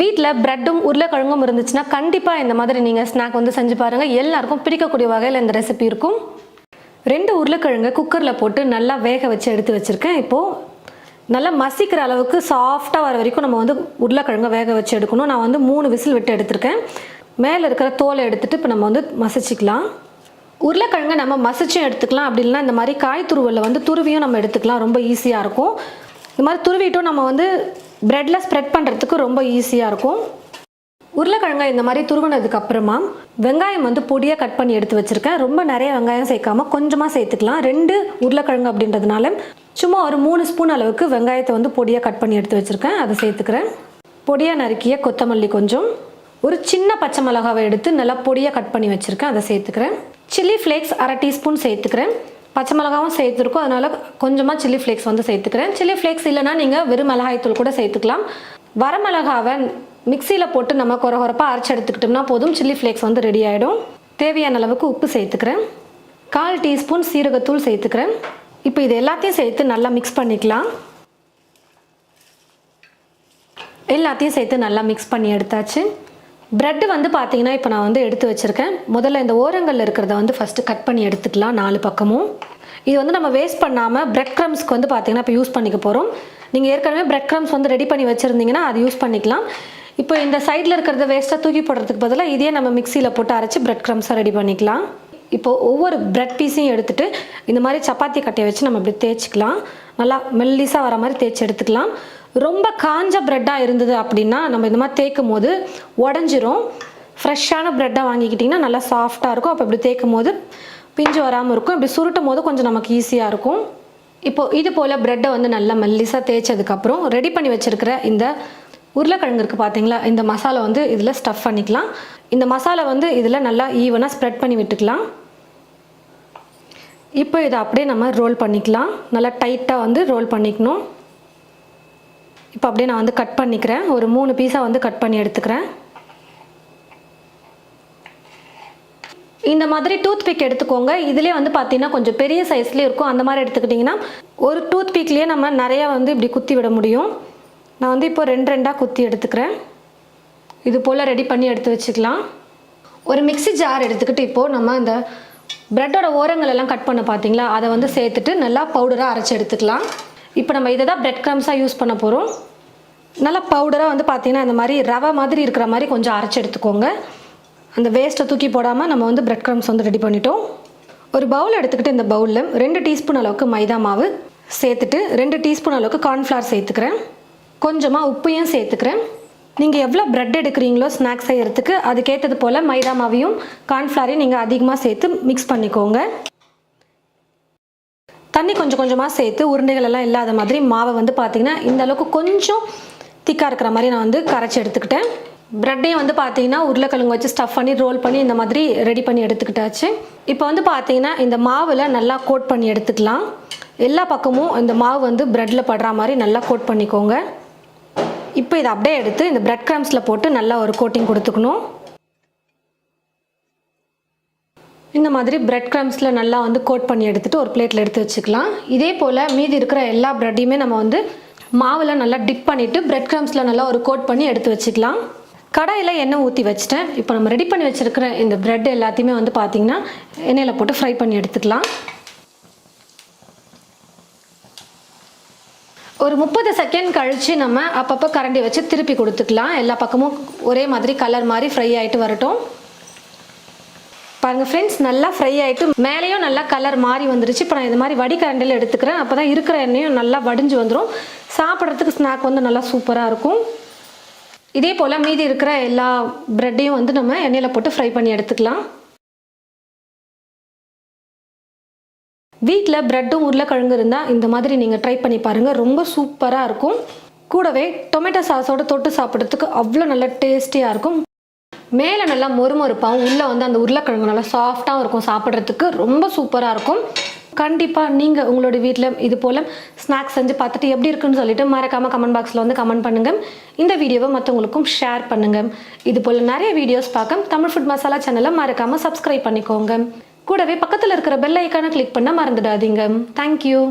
வீட்டில் ப்ரெட்டும் உருளைக்கிழங்கும் இருந்துச்சுன்னா கண்டிப்பாக இந்த மாதிரி நீங்கள் ஸ்நாக் வந்து செஞ்சு பாருங்கள் எல்லாருக்கும் பிடிக்கக்கூடிய வகையில் இந்த ரெசிபி இருக்கும். ரெண்டு உருளைக்கிழங்கை குக்கரில் போட்டு நல்லா வேக வச்சு எடுத்து வச்சுருக்கேன். இப்போது நல்லா மசிக்கிற அளவுக்கு சாஃப்டாக வர வரைக்கும் நம்ம வந்து உருளைக்கிழங்கை வேக வச்சு எடுக்கணும். நான் வந்து மூணு விசில் விட்டு எடுத்திருக்கேன். மேலே இருக்கிற தோலை எடுத்துகிட்டு இப்போ நம்ம வந்து மசிச்சிக்கலாம். உருளைக்கிழங்கை நம்ம மசிச்சும் எடுத்துக்கலாம். அப்படி இல்லைன்னா இந்த மாதிரி காய் துருவலில் வந்து துருவியும் நம்ம எடுத்துக்கலாம். ரொம்ப ஈஸியாக இருக்கும். இந்த மாதிரி துருவிட்டும் நம்ம வந்து ப்ரெட்டில் ஸ்ப்ரெட் பண்ணுறதுக்கு ரொம்ப ஈஸியாக இருக்கும். உருளைக்கிழங்கை இந்த மாதிரி துருவினதுக்கு அப்புறமா வெங்காயம் வந்து பொடியாக கட் பண்ணி எடுத்து வச்சுருக்கேன். ரொம்ப நிறைய வெங்காயம் சேர்க்காம கொஞ்சமாக சேர்த்துக்கலாம். ரெண்டு உருளைக்கிழங்கு அப்படின்றதுனால சும்மா ஒரு மூணு ஸ்பூன் அளவுக்கு வெங்காயத்தை வந்து பொடியாக கட் பண்ணி எடுத்து வச்சுருக்கேன். அதை சேர்த்துக்கிறேன். பொடியாக நறுக்கிய கொத்தமல்லி கொஞ்சம். ஒரு சின்ன பச்சை மிளகாவை எடுத்து நல்லா பொடியாக கட் பண்ணி வச்சுருக்கேன். அதை சேர்த்துக்கிறேன். சில்லி ஃப்ளேக்ஸ் அரை டீஸ்பூன் சேர்த்துக்கிறேன். பச்சை மிளகாவும் சேர்த்துருக்கோம். அதனால் கொஞ்சமாக சில்லி ஃப்ளேக்ஸ் வந்து சேர்த்துக்கிறேன். சில்லி ஃப்ளேக்ஸ் இல்லைனா நீங்கள் வெறும் மிளகாய்த்தூள் கூட சேர்த்துக்கலாம். வரமிளகாவை மிக்சியில் போட்டு நம்ம குறை குறப்பாக அரைச்சி எடுத்துக்கிட்டோம்னா போதும். சில்லி ஃப்ளேக்ஸ் வந்து ரெடி ஆகிடும் தேவையான அளவுக்கு உப்பு சேர்த்துக்கிறேன். கால் டீஸ்பூன் சீரகத்தூள் சேர்த்துக்கிறேன். இப்போ இது எல்லாத்தையும் சேர்த்து நல்லா மிக்ஸ் பண்ணிக்கலாம். எல்லாத்தையும் சேர்த்து நல்லா மிக்ஸ் பண்ணி எடுத்தாச்சு. ப்ரெட்டு வந்து பார்த்தீங்கன்னா இப்போ நான் வந்து எடுத்து வச்சுருக்கேன். முதல்ல இந்த ஓரங்களில் இருக்கிறத வந்து ஃபஸ்ட்டு கட் பண்ணி எடுத்துக்கலாம் நாலு பக்கமும். இது வந்து நம்ம வேஸ்ட் பண்ணாமல் பிரெட் க்ரம்ஸ்க்கு வந்து பார்த்தீங்கன்னா இப்போ யூஸ் பண்ணிக்க போகிறோம் நீங்கள் ஏற்கனவே பிரெட் க்ரம்ஸ் வந்து ரெடி பண்ணி வச்சுருந்தீங்கன்னா அது யூஸ் பண்ணிக்கலாம். இப்போ இந்த சைடில் இருக்கிறத வேஸ்ட்டாக தூக்கி போடுறதுக்கு பதிலாக இதே நம்ம மிக்சியில் போட்டு அரைச்சி பிரெட் க்ரம்ஸாக ரெடி பண்ணிக்கலாம். இப்போ ஒவ்வொரு பிரெட் பீஸையும் எடுத்துகிட்டு இந்த மாதிரி சப்பாத்தி கட்டையை வச்சு நம்ம இப்படி தேய்ச்சிக்கலாம். நல்லா மெல்லிஸாக வர மாதிரி தேய்ச்சி எடுத்துக்கலாம். ரொம்ப காஞ்ச ப்ரெட்டாக இருந்தது அப்படின்னா நம்ம இந்த மாதிரி தேய்க்கும் போது உடஞ்சிரும். ஃப்ரெஷ்ஷான ப்ரெட்டாக வாங்கிக்கிட்டிங்கன்னா நல்லா சாஃப்டாக இருக்கும். அப்போ இப்படி தேய்க்கும் போது பிஞ்சு வராமல் இருக்கும். இப்படி சுருட்டும் போது கொஞ்சம் நமக்கு ஈஸியாக இருக்கும். இப்போது இது போல் ப்ரெட்டை வந்து நல்லா மெல்லிஸாக தேய்ச்சதுக்கப்புறம் ரெடி பண்ணி வச்சுருக்கிற இந்த உருளைக்கிழங்கு இருக்குது பார்த்தீங்களா இந்த மசாலா வந்து இதில் ஸ்டஃப் பண்ணிக்கலாம். இந்த மசாலா வந்து இதில் நல்லா ஈவனாக ஸ்ப்ரெட் பண்ணி விட்டுக்கலாம். இப்போ இதை அப்படியே நம்ம ரோல் பண்ணிக்கலாம். நல்லா டைட்டாக வந்து ரோல் பண்ணிக்கணும். இப்போ அப்படியே நான் வந்து கட் பண்ணிக்கிறேன். ஒரு மூணு பீஸாக வந்து கட் பண்ணி எடுத்துக்கிறேன். இந்த மாதிரி டூத் பிக் எடுத்துக்கோங்க. இதுலேயே வந்து பார்த்தீங்கன்னா கொஞ்சம் பெரிய சைஸ்லேயே இருக்கும். அந்த மாதிரி எடுத்துக்கிட்டிங்கன்னா ஒரு டூத் பிக்லேயே நம்ம நிறையா வந்து இப்படி குத்தி விட முடியும். நான் வந்து இப்போ ரெண்டு ரெண்டாக குத்தி எடுத்துக்கிறேன். இது போல் ரெடி பண்ணி எடுத்து வச்சுக்கலாம். ஒரு மிக்ஸி ஜார் எடுத்துக்கிட்டு இப்போது நம்ம இந்த ப்ரெட்டோட ஓரங்கள் எல்லாம் கட் பண்ண பார்த்தீங்களா அதை வந்து சேர்த்துட்டு நல்லா பவுடராக அரைச்சி எடுத்துக்கலாம். இப்போ நம்ம இதை தான் பிரெட் க்ரம்ஸாக யூஸ் பண்ண போகிறோம் நல்லா பவுடராக வந்து பார்த்தீங்கன்னா இந்த மாதிரி ரவை மாதிரி இருக்கிற மாதிரி கொஞ்சம் அரைச்சி எடுத்துக்கோங்க. அந்த வேஸ்ட்டை தூக்கி போடாமல் நம்ம வந்து பிரெட் க்ரம்ஸ் வந்து ரெடி பண்ணிட்டோம். ஒரு பவுல் எடுத்துக்கிட்டு இந்த பவுலில் ரெண்டு டீஸ்பூன் அளவுக்கு மைதா மாவு சேர்த்துட்டு ரெண்டு டீஸ்பூன் அளவுக்கு கார்ன்ஃப்ளவர் சேர்த்துக்கிறேன். கொஞ்சமாக உப்பையும் சேர்த்துக்கிறேன். நீங்கள் எவ்வளோ ப்ரெட் எடுக்கிறீங்களோ ஸ்நாக்ஸ் செய்கிறதுக்கு அதுக்கேற்றது போல் மைதா மாவையும் கார்ன்ஃப்ளவரையும் நீங்கள் அதிகமாக சேர்த்து மிக்ஸ் பண்ணிக்கோங்க. தண்ணி கொஞ்சம் கொஞ்சமாக சேர்த்து உருண்டைகள் எல்லாம் இல்லாத மாதிரி மாவை வந்து பார்த்திங்கன்னா இந்த அளவுக்கு கொஞ்சம் திக்காக இருக்கிற மாதிரி நான் வந்து கரைச்சி எடுத்துக்கிட்டேன். ப்ரெட்டையும் வந்து பார்த்தீங்கன்னா உருளைக்கிழங்கு வச்சு ஸ்டஃப் பண்ணி ரோல் பண்ணி இந்த மாதிரி ரெடி பண்ணி எடுத்துக்கிட்டாச்சு. இப்போ வந்து பார்த்தீங்கன்னா இந்த மாவில் நல்லா கோட் பண்ணி எடுத்துக்கலாம். எல்லா பக்கமும் இந்த மாவு வந்து ப்ரெட்டில் படுற மாதிரி நல்லா கோட் பண்ணிக்கோங்க. இப்போ இதை அப்படியே எடுத்து இந்த ப்ரெட் கிரம்ஸில் போட்டு நல்லா ஒரு கோட்டிங் கொடுத்துக்கணும். இந்த மாதிரி பிரெட் க்ரம்ஸில் நல்லா வந்து கோட் பண்ணி எடுத்துகிட்டு ஒரு பிளேட்டில் எடுத்து வச்சுக்கலாம். இதே போல் மீதி இருக்கிற எல்லா ப்ரெட்டையுமே நம்ம வந்து மாவில் நல்லா டிப் பண்ணிவிட்டு பிரெட் கிரம்ஸில் நல்லா ஒரு கோட் பண்ணி எடுத்து வச்சுக்கலாம். கடாயில் எண்ணெய் ஊற்றி வச்சுட்டேன். இப்போ நம்ம ரெடி பண்ணி வச்சுருக்கிற இந்த பிரெட் எல்லாத்தையுமே வந்து பார்த்திங்கன்னா எண்ணெயில் போட்டு ஃப்ரை பண்ணி எடுத்துக்கலாம். ஒரு முப்பது செகண்ட் கழித்து நம்ம அப்பப்போ கரண்டி வச்சு திருப்பி கொடுத்துக்கலாம். எல்லா பக்கமும் ஒரே மாதிரி கலர் மாதிரி ஃப்ரை ஆகிட்டு வரட்டும். பாருங்கள் ஃப்ரெண்ட்ஸ் நல்லா ஃப்ரை ஆகிட்டு மேலேயும் நல்லா கலர் மாறி வந்துருச்சு. இப்போ நான் இது மாதிரி வடிகரண்டில் எடுத்துக்கிறேன். அப்போ தான் இருக்கிற எண்ணெயும் நல்லா வடிஞ்சு வந்துடும் சாப்பிட்றதுக்கு ஸ்நாக் வந்து நல்லா சூப்பராக இருக்கும். இதே போல் மீதி இருக்கிற எல்லா ப்ரெட்டையும் வந்து நம்ம எண்ணெயில் போட்டு ஃப்ரை பண்ணி எடுத்துக்கலாம். வீட்டில் ப்ரெட்டும் உருளைக்கிழங்கு இருந்தால் இந்த மாதிரி நீங்கள் ட்ரை பண்ணி பாருங்கள் ரொம்ப சூப்பராக இருக்கும். கூடவே டொமேட்டோ சாஸோட தொட்டு சாப்பிட்றதுக்கு அவ்வளோ நல்ல டேஸ்டியாக இருக்கும். மேலே நல்லா மொறுமொறுப்பாகவும் உள்ளே வந்து அந்த உருளைக்கிழங்கு நல்லா சாஃப்டாகவும் இருக்கும் சாப்பிட்றதுக்கு. ரொம்ப சூப்பராக இருக்கும். கண்டிப்பாக நீங்கள் உங்களோட வீட்டில் இது போல் ஸ்நாக்ஸ் செஞ்சு பார்த்துட்டு எப்படி இருக்குன்னு சொல்லிட்டு மறக்காமல் கமெண்ட் பாக்ஸில் வந்து கமெண்ட் பண்ணுங்கள் இந்த வீடியோவை மற்றவங்களுக்கும் ஷேர் பண்ணுங்கள் இது போல் நிறைய வீடியோஸ் பார்க்க தமிழ் ஃபுட் மசாலா சேனலை மறக்காமல் சப்ஸ்கிரைப் பண்ணிக்கோங்க. கூடவே பக்கத்தில் இருக்கிற பெல் ஐக்கானை கிளிக் பண்ண மறந்துடாதீங்க. தேங்க்யூ